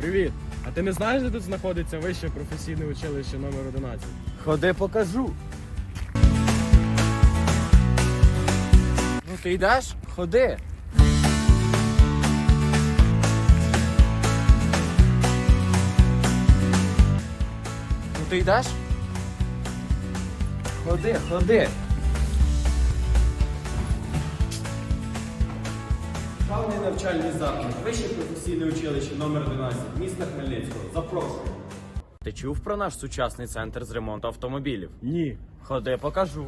Привіт! А ти не знаєш, де тут знаходиться вище професійне училище номер 11? Ходи покажу. Ну ти йдеш? Ходи. Ну ти йдеш? Ходи, ходи. Главний навчальний заклад, вище професійне училище номер 11 міста Хмельницького. Запрошую. Ти чув про наш сучасний центр з ремонту автомобілів? Ні. Ходи, покажу.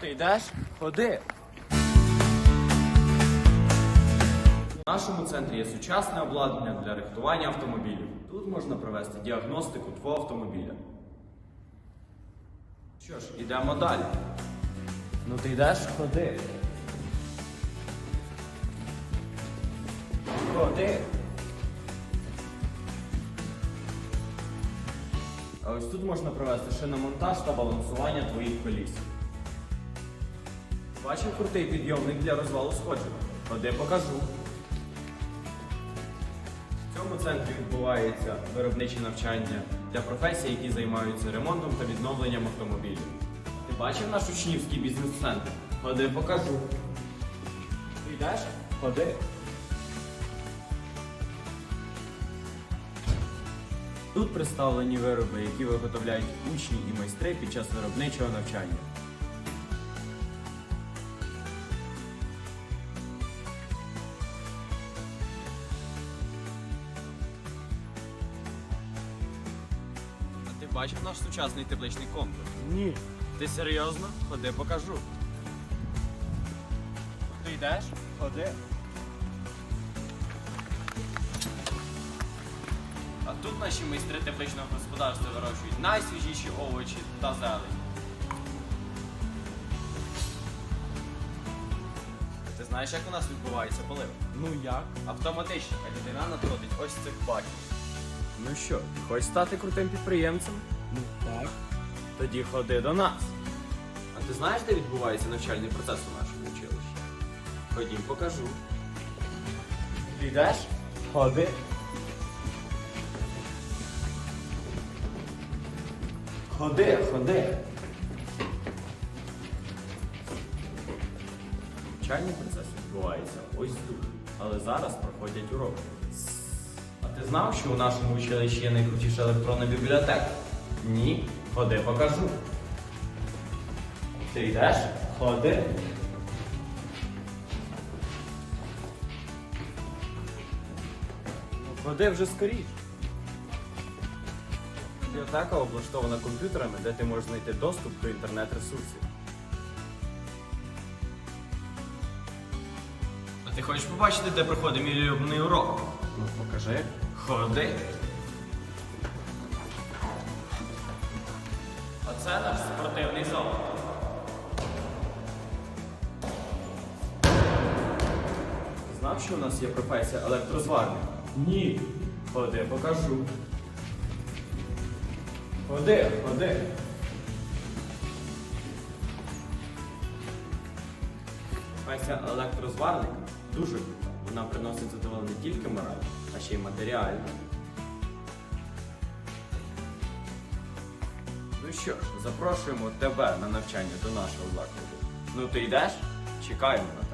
Ти йдеш? Ходи. В нашому центрі є сучасне обладнання для рихтування автомобілів. Тут можна провести діагностику твого автомобіля. Що ж, ідемо далі. Ну ти йдеш? Ходи. А ось тут можна провести шиномонтаж та балансування твоїх коліс. Бачив крутий підйомник для розвалу сходження? Ходи покажу. В цьому центрі відбувається виробниче навчання для професій, які займаються ремонтом та відновленням автомобілів. Ти бачив наш учнівський бізнес-центр? Ходи покажу. Ти йдеш? Ходи. Тут представлені вироби, які виготовляють учні і майстри під час виробничого навчання. А ти бачив наш сучасний тепличний комплекс? Ні. Ти серйозно? Ходи покажу. Ти йдеш? Ходи. Тут наші майстри тепличного господарства вирощують найсвіжіші овочі та зелень. Ти знаєш, як у нас відбувається полив? Ну як? Автоматично, а дитина надходить ось цих баків. Ну що, ти хочеш стати крутим підприємцем? Ну так. Тоді ходи до нас. А ти знаєш, де відбувається навчальний процес у нашому училищі? Ходім, покажу. Підеш? Ходи. Ходи, ходи. Навчальний процес відбувається ось тут. Але зараз проходять уроки. А ти знав, що у нашому училищі є найкрутіша електронна бібліотека? Ні. Ходи, покажу. Ти йдеш? Ходи. Ходи вже скоріш. Бібліотека облаштована комп'ютерами, де ти можеш знайти доступ до інтернет-ресурсів. А ти хочеш побачити, де проходить мій улюблений урок? Ну покажи. Ходи. Оце наш спортивний зал. Знав, що у нас є професія електрозварник? Ні. Ходи, покажу. Ходи, ходи. Професія електрозварника дуже крута. Вона приносить задоволення не тільки морально, а ще й матеріально. Ну що ж, запрошуємо тебе на навчання до нашого закладу. Ну ти йдеш? Чекаємо на тебе.